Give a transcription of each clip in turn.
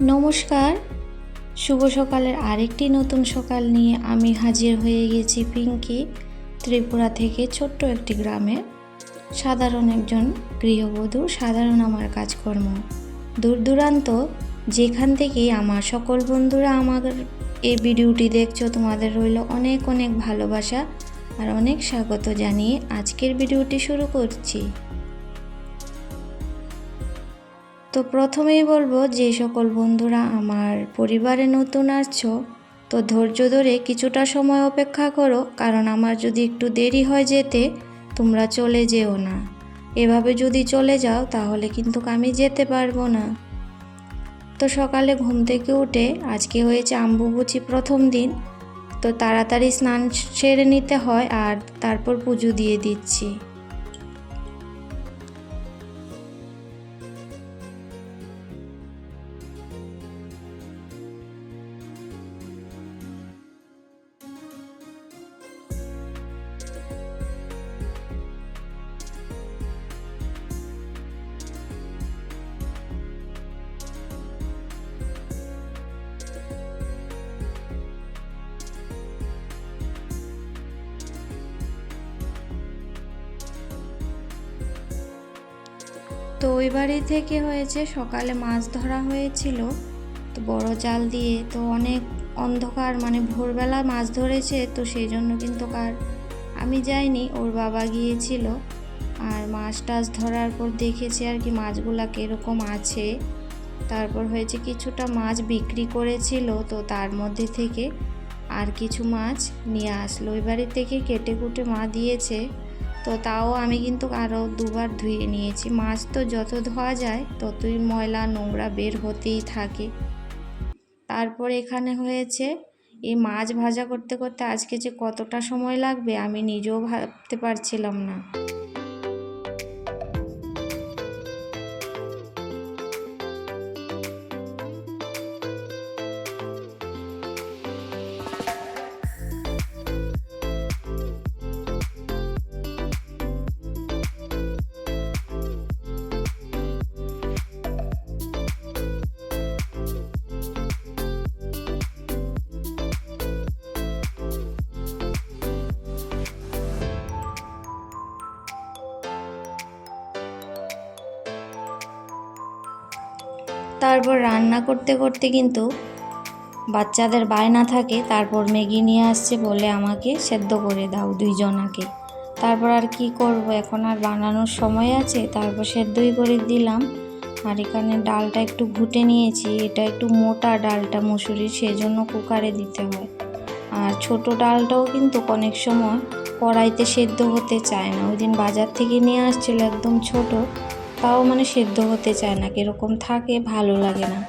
নমস্কার। শুভ সকালের আরেকটি নতুন সকাল নিয়ে আমি হাজির হয়ে গেছি পিঙ্কি, ত্রিপুরা থেকে ছোট্ট একটি গ্রামে। সাধারণ একজন গৃহবধূ, সাধারণ আমার কাজকর্ম। দূর দূরান্ত, যেখান থেকে আমার সকল বন্ধুরা আমার এই ভিডিওটি দেখছ, তোমাদের রইল অনেক অনেক ভালোবাসা আর অনেক স্বাগত জানিয়ে আজকের ভিডিওটি শুরু করছি। তো প্রথমেই বলব যে সকল বন্ধুরা আমার পরিবারে নতুন আসছো, তো ধৈর্য ধরে কিছুটা সময় অপেক্ষা করো, কারণ আমার যদি একটু দেরি হয় যেতে, তোমরা চলে যেও না। এভাবে যদি চলে যাও, তাহলে কিন্তু আমি যেতে পারব না। তো সকালে ঘুম থেকে উঠে আজকে হয়েছে আম্বুবুচি প্রথম দিন, তো তাড়াতাড়ি স্নান সেরে নিতে হয় আর তারপর পুজো দিয়ে দিচ্ছি। তো ওই বাড়ি থেকে হয়েছে, সকালে মাছ ধরা হয়েছিল, তো বড় জাল দিয়ে, তো অনেক অন্ধকার মানে ভোরবেলা মাছ ধরেছে, তো সেই জন্য কিন্তু কার, আমি যাইনি, ওর বাবা গিয়েছিল, আর মাছ টাছ ধরার পর দেখেছি আর কি মাছগুলা কীরকম আছে। তারপর হয়েছে কিছুটা মাছ বিক্রি করেছিল, তো তার মধ্যে থেকে আর কিছু মাছ নিয়ে আসলো। ওই বাড়ি থেকে কেটে কুটে মা দিয়েছে। তো তাও আমি কিন্তু আরও দুবার ধুয়ে নিয়েছি। মাছ তো যত ধোয়া যায়, ততই ময়লা নোংরা বের হতেই থাকে। তারপর এখানে হয়েছে, এই মাছ ভাজা করতে করতে আজকে যে কতটা সময় লাগবে আমি নিজেও ভাবতে পারছিলাম না। তারপর রান্না করতে করতে কিন্তু বাচ্চাদের বায়না থাকে, তারপর ম্যাগি নিয়ে আসছে বলে আমাকে সেদ্ধ করে দাও দুইজনাকে। তারপর আর কি করব? এখন আর বানানোর সময় আছে, তারপর সেদ্ধই করে দিলাম। আর এখানে ডালটা একটু ঘুটে নিয়েছি, এটা একটু মোটা ডালটা মুসুরির, সেজন্য কুকারে দিতে হয়। আর ছোট ডালটাও কিন্তু অনেক সময় কড়াইতে সেদ্ধ হতে চায় না। ওই দিন বাজার থেকে নিয়ে আসছিল একদম ছোট তাও মানে সেদ্ধ হতে চায় না, কীরকম থাকে ভালো লাগে না।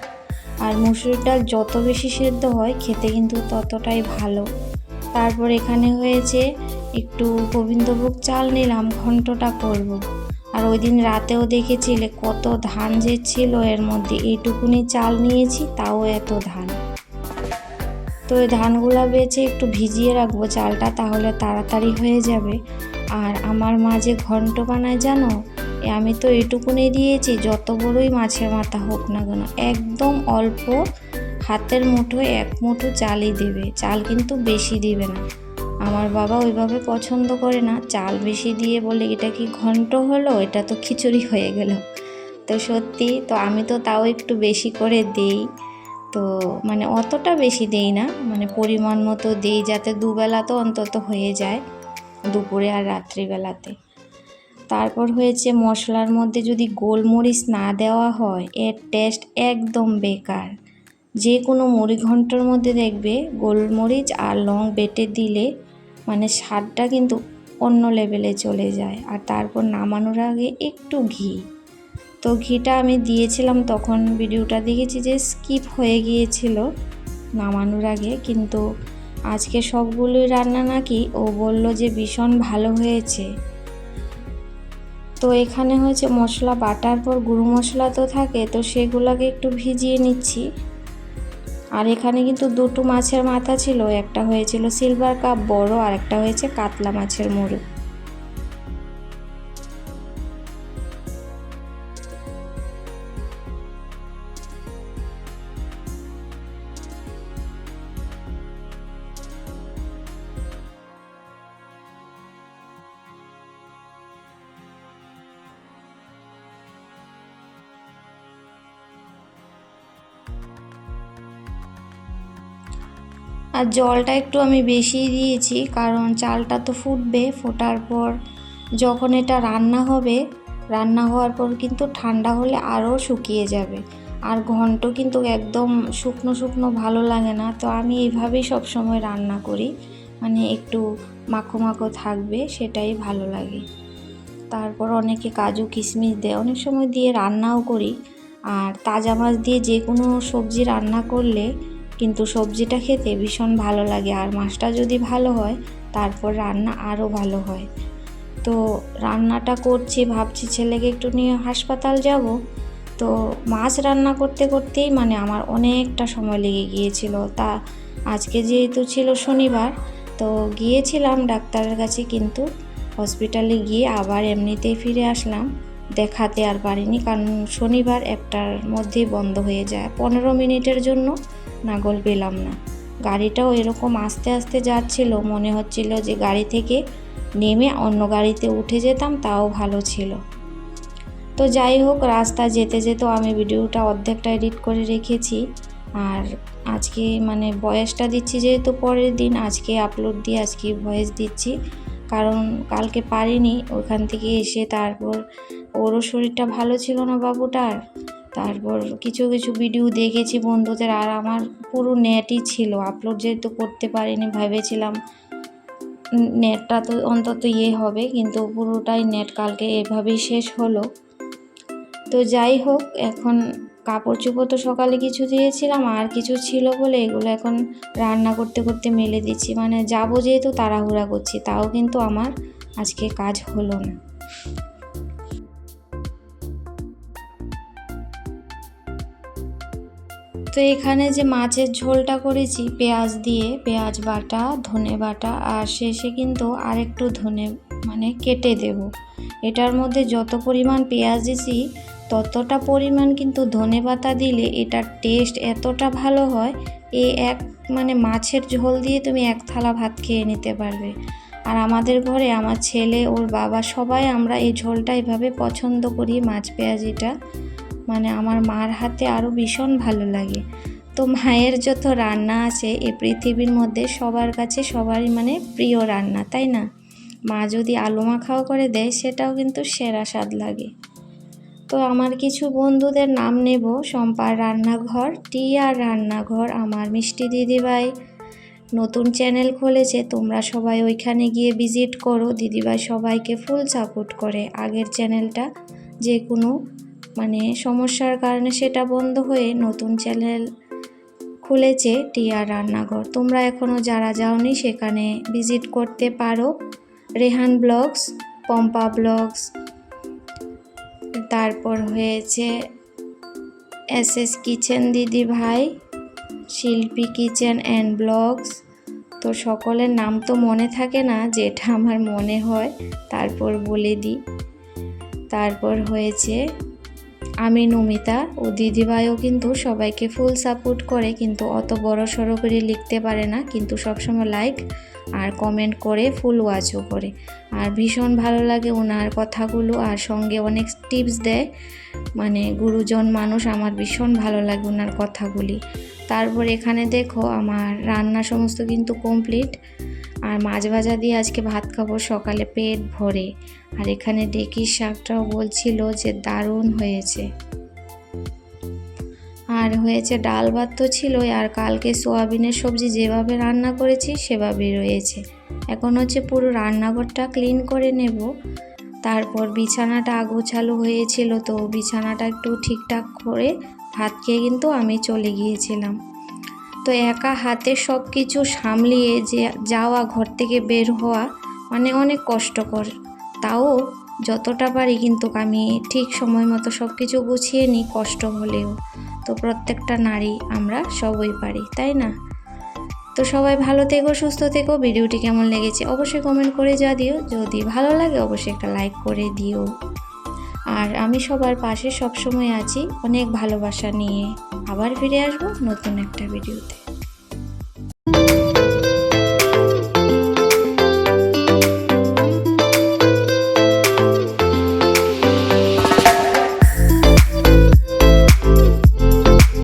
আর মুসুর ডাল যত বেশি সেদ্ধ হয়, খেতে কিন্তু ততটাই ভালো। তারপর এখানে হয়েছে একটু গোবিন্দভোগ চাল নিলাম, ঘন্টটা করব। আর ওই দিন রাতেও দেখেছিলে কত ধান যে ছিল, এর মধ্যে এইটুকুনি চাল নিয়েছি, তাও এত ধান। তো ওই ধানগুলো বেছে একটু ভিজিয়ে রাখব, চালটা তাহলে তাড়াতাড়ি হয়ে যাবে। আর আমার মাঝে ঘন্ট বানায়, জানো? আমি তো এটুকুনি দিয়েছি, যত বড়ই মাছের মাথা হোক না কেন, একদম অল্প হাতের মুঠোয় এক মুঠো চালই দেবে। চাল কিন্তু বেশি দিবে না। আমার বাবা ওইভাবে পছন্দ করে না, চাল বেশি দিয়ে বলে, এটা কি ঘন্ট হলো? এটা তো খিচুড়ি হয়ে গেল। তো সত্যি, তো আমি তো তাও একটু বেশি করে দেই। তো মানে অতটা বেশি দেই না মানে পরিমাণ মতো দেই যাতে দুবেলা তো অন্তত হয়ে যায়, দুপুরে আর রাত্রিবেলাতে। তারপর হয়েছে মশলার মধ্যে যদি গোলমরিচ না দেওয়া হয়, এর টেস্ট একদম বেকার। যে কোনো মুড়ি ঘন্টর মধ্যে দেখবে গোলমরিচ আর লং বেটে দিলে মানে স্বাদটা কিন্তু অন্য লেভেলে চলে যায়। আর তারপর নামানোর আগে একটু ঘি। তো ঘিটা আমি দিয়েছিলাম তখন ভিডিওটা দেখেছি যে স্কিপ হয়ে গিয়েছিল নামানোর আগে। কিন্তু আজকে সবগুলোই রান্না নাকি ও বলল যে ভীষণ ভালো হয়েছে। তো এখানে হয়েছে মশলা, বাটার পর গুঁড়ো মশলা তো থাকে, তো সেগুলোকে একটু ভিজিয়ে নিচ্ছি। আর এখানে কিন্তু দুটো মাছের মাথা ছিল, একটা হয়েছিল সিলভার কাপ বড় আর একটা হয়েছে কাতলা মাছের মুড়ো আর জলটা একটু আমি বেশি দিয়েছি, কারণ চালটা তো ফুটবে ফোটার পর। যখন এটা রান্না হবে, রান্না হওয়ার পর কিন্তু ঠান্ডা হলে আরও শুকিয়ে যাবে। আর ঘন্ট কিন্তু একদম শুকনো শুকনো ভালো লাগে না, তো আমি এইভাবেই সবসময় রান্না করি। মানে একটু মাখো মাখো থাকবে, সেটাই ভালো লাগে। তারপর অনেকে কাজু, কিশমিশ দেয়, অনেক সময় দিয়ে রান্নাও করি। আর তাজা মাছ দিয়ে যে কোনো সবজি রান্না করলে কিন্তু সবজিটা খেতে ভীষণ ভালো লাগে আর মাছটা যদি ভালো হয়, তারপর রান্না আরও ভালো হয়। তো রান্নাটা করছি, ভাবছি ছেলেকে একটু নিয়ে হাসপাতাল যাব। তো মাছ রান্না করতে করতেই মানে আমার অনেকটা সময় লেগে গিয়েছিল। তা আজকে যেহেতু ছিল শনিবার, তো গিয়েছিলাম ডাক্তারের কাছে কিন্তু হসপিটালে গিয়ে আবার এমনিতেই ফিরে আসলাম। দেখাতে আর পারিনি কারণ শনিবার একটার মধ্যেই বন্ধ হয়ে যায়। পনেরো মিনিটের জন্য নাগল পেলাম না। গাড়িটাও এরকম আস্তে আস্তে যাচ্ছিল, মনে হচ্ছিল যে গাড়ি থেকে নেমে অন্য গাড়িতে উঠে যেতাম, তাও ভালো ছিল। তো যাই হোক, রাস্তা যেতে যেতেও আমি ভিডিওটা অর্ধেকটা এডিট করে রেখেছি। আর আজকে মানে ভয়েসটা দিচ্ছি যেহেতু পরের দিন, আজকে আপলোড দিয়ে আজকে ভয়েস দিচ্ছি। কারণ কালকে পারিনি, ওখান থেকে এসে তারপর ওরও শরীরটা ভালো ছিল না বাবুটার। তারপর কিছু কিছু ভিডিও দেখেছি বন্ধুদের, আর আমার পুরো নেটই ছিল। আপলোড যেহেতু করতে পারিনি, ভেবেছিলাম নেটটা তো অন্তত ইয়ে হবে, কিন্তু পুরোটাই নেট কালকে এভাবেই শেষ হলো। তো যাই হোক, এখন কাপড় চোপড় তো সকালে কিছু দিয়েছিলাম, আর কিছু ছিল বলে এগুলো এখন রান্না করতে করতে মেলে দিচ্ছি। মানে যাব যেহেতু, তাড়াহুড়া করছি, তাও কিন্তু আমার আজকে কাজ হলো না। তো এখানে যে মাছের ঝোলটা করেছি, পেঁয়াজ দিয়ে, পেঁয়াজ বাটা, ধনে বাটা, আর শেষে কিন্তু আরেকটু ধনে মানে কেটে দেব। এটার মধ্যে যত পরিমাণ পেঁয়াজ দিছি, ততটা পরিমাণ কিন্তু ধনে পাতা দিলে এটার টেস্ট এতটা ভালো হয়, এ এক মানে মাছের ঝোল দিয়ে তুমি এক থালা ভাত খেয়ে নিতে পারবে। আর আমাদের ঘরে আমার ছেলে, ওর বাবা, সবাই আমরা এই ঝোলটা এভাবে পছন্দ করি, মাছ পেঁয়াজিটা মানে আমার মার হাতে আরও ভীষণ ভালো লাগে। তো মায়ের যত রান্না আছে এই পৃথিবীর মধ্যে সবার কাছে সবারই মানে প্রিয় রান্না, তাই না? মা যদি আলু মাখাও করে দেয়, সেটাও কিন্তু সেরা স্বাদ লাগে। তো আমার কিছু বন্ধুদের নাম নেব। সম্পার রান্নাঘর, টিয়ার রান্নাঘর, আমার মিষ্টি দিদিভাই। নতুন চ্যানেল খুলেছে, তোমরা সবাই ওইখানে গিয়ে ভিজিট করো। দিদিভাই সবাইকে ফুল সাপোর্ট করে। আগের চ্যানেলটা যে কোনো মানে সমস্যার কারণে সেটা বন্ধ হয়ে নতুন চ্যানেল খুলেছে টিয়া রান্নাঘর। তোমরা এখনও যারা যাওনি সেখানে ভিজিট করতে পারো। রেহান ব্লগস, পম্পা ব্লগস, তারপর হয়েছে এস এস কিচেন দিদি ভাই, শিল্পী কিচেন অ্যান্ড ব্লগস। তো সকলের নাম তো মনে থাকে না, যেটা আমার মনে হয়, তারপর বলে দিই। তারপর হয়েছে আমি নমিতা ও দিদিভাইও কিন্তু সবাইকে ফুল সাপোর্ট করে, কিন্তু অত বড় সড়ো করে লিখতে পারে না, কিন্তু সবসময় লাইক আর কমেন্ট করে ফুল ওয়াচও করে। আর ভীষণ ভালো লাগে ওনার কথাগুলো আর সঙ্গে অনেক টিপস দেয়। মানে গুরুজন মানুষ, আমার ভীষণ ভালো লাগে ওনার কথাগুলি। তারপর এখানে দেখো আমার রান্না সমস্ত কিন্তু কমপ্লিট আর মাছ ভাজা দিয়ে আজকে ভাত খাব সকালে পেট ভরে। আর এখানে ডেকির শাকটাও বলছিল যে দারুণ হয়েছে। আর হয়েছে ডাল ভাত তো ছিলই, আর কালকে সোয়াবিনের সবজি যেভাবে রান্না করেছি সেভাবেই রয়েছে। এখন হচ্ছে পুরো রান্নাঘরটা ক্লিন করে নেব। তারপর বিছানাটা আগোছালো হয়েছিল, তো বিছানাটা একটু ঠিকঠাক করে ভাত খেয়ে কিন্তু আমি চলে গিয়েছিলাম। তো একা হাতে সব কিছু সামলিয়ে যে যাওয়া, ঘর থেকে বের হওয়া মানে অনেক কষ্টকর। তাও যতটা পারি কিন্তু আমি ঠিক সময় মতো সব কিছু গুছিয়ে নিই কষ্ট হলেও। তো প্রত্যেকটা নারী আমরা সবই পারি, তাই না? তো সবাই ভালো থেকো, সুস্থ থেকো। ভিডিওটি কেমন লেগেছে অবশ্যই কমেন্ট করে যা দিও। যদি ভালো লাগে অবশ্যই একটা লাইক করে দিও। আর আমি সবার পাশে সবসময় আছি অনেক ভালোবাসা নিয়ে। আবার ফিরে আসব নতুন একটা ভিডিওতে।